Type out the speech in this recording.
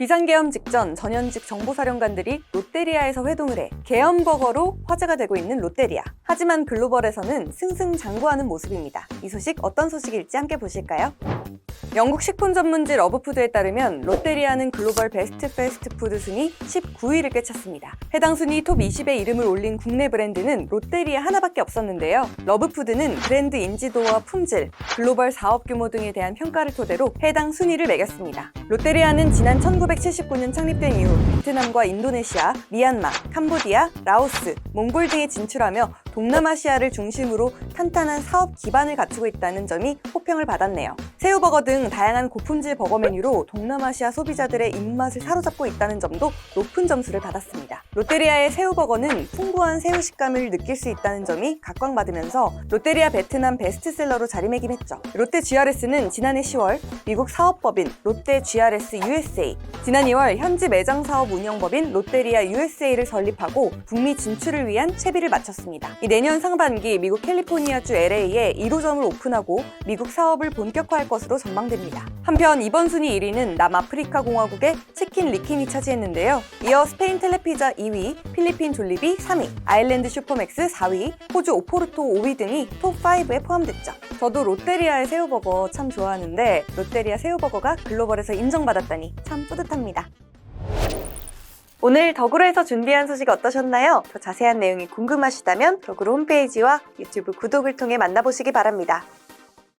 비상계엄 직전 전현직 정보사령관들이 롯데리아에서 회동을 해 계엄버거로 화제가 되고 있는 롯데리아. 하지만 글로벌에서는 승승장구하는 모습입니다. 이 소식 어떤 소식일지 함께 보실까요? 영국 식품 전문지 러브푸드에 따르면 롯데리아는 글로벌 베스트 패스트푸드 순위 19위를 꿰찼습니다. 해당 순위 톱 20에 이름을 올린 국내 브랜드는 롯데리아 하나밖에 없었는데요. 러브푸드는 브랜드 인지도와 품질, 글로벌 사업 규모 등에 대한 평가를 토대로 해당 순위를 매겼습니다. 롯데리아는 지난 1979년 창립된 이후 베트남과 인도네시아, 미얀마, 캄보디아, 라오스, 몽골 등에 진출하며 동남아시아를 중심으로 탄탄한 사업 기반을 갖추고 있다는 점이 호평을 받았네요. 새우버거 등 다양한 고품질 버거 메뉴로 동남아시아 소비자들의 입맛을 사로잡고 있다는 점도 높은 점수를 받았습니다. 롯데리아의 새우버거는 풍부한 새우 식감을 느낄 수 있다는 점이 각광받으면서 롯데리아 베트남 베스트셀러로 자리매김했죠. 롯데 GRS는 지난해 10월 미국 사업법인 롯데 GRS USA, 지난 2월 현지 매장 사업 운영법인 롯데리아 USA를 설립하고 북미 진출을 위한 채비를 마쳤습니다. 이 내년 상반기 미국 캘리포니아주 LA에 1호점을 오픈하고 미국 사업을 본격화할 것으로 전망됩니다. 한편 이번 순위 1위는 남아프리카 공화국의 치킨 리킨이 차지했는데요. 이어 스페인 텔레피자 2위, 필리핀 졸리비 3위, 아일랜드 슈퍼맥스 4위, 호주 오포르토 5위 등이 톱5에 포함됐죠. 저도 롯데리아의 새우버거 참 좋아하는데 롯데리아 새우버거가 글로벌에서 인정받았다니 참 뿌듯합니다. 오늘 덕으로에서 준비한 소식 어떠셨나요? 더 자세한 내용이 궁금하시다면 덕으로 홈페이지와 유튜브 구독을 통해 만나보시기 바랍니다.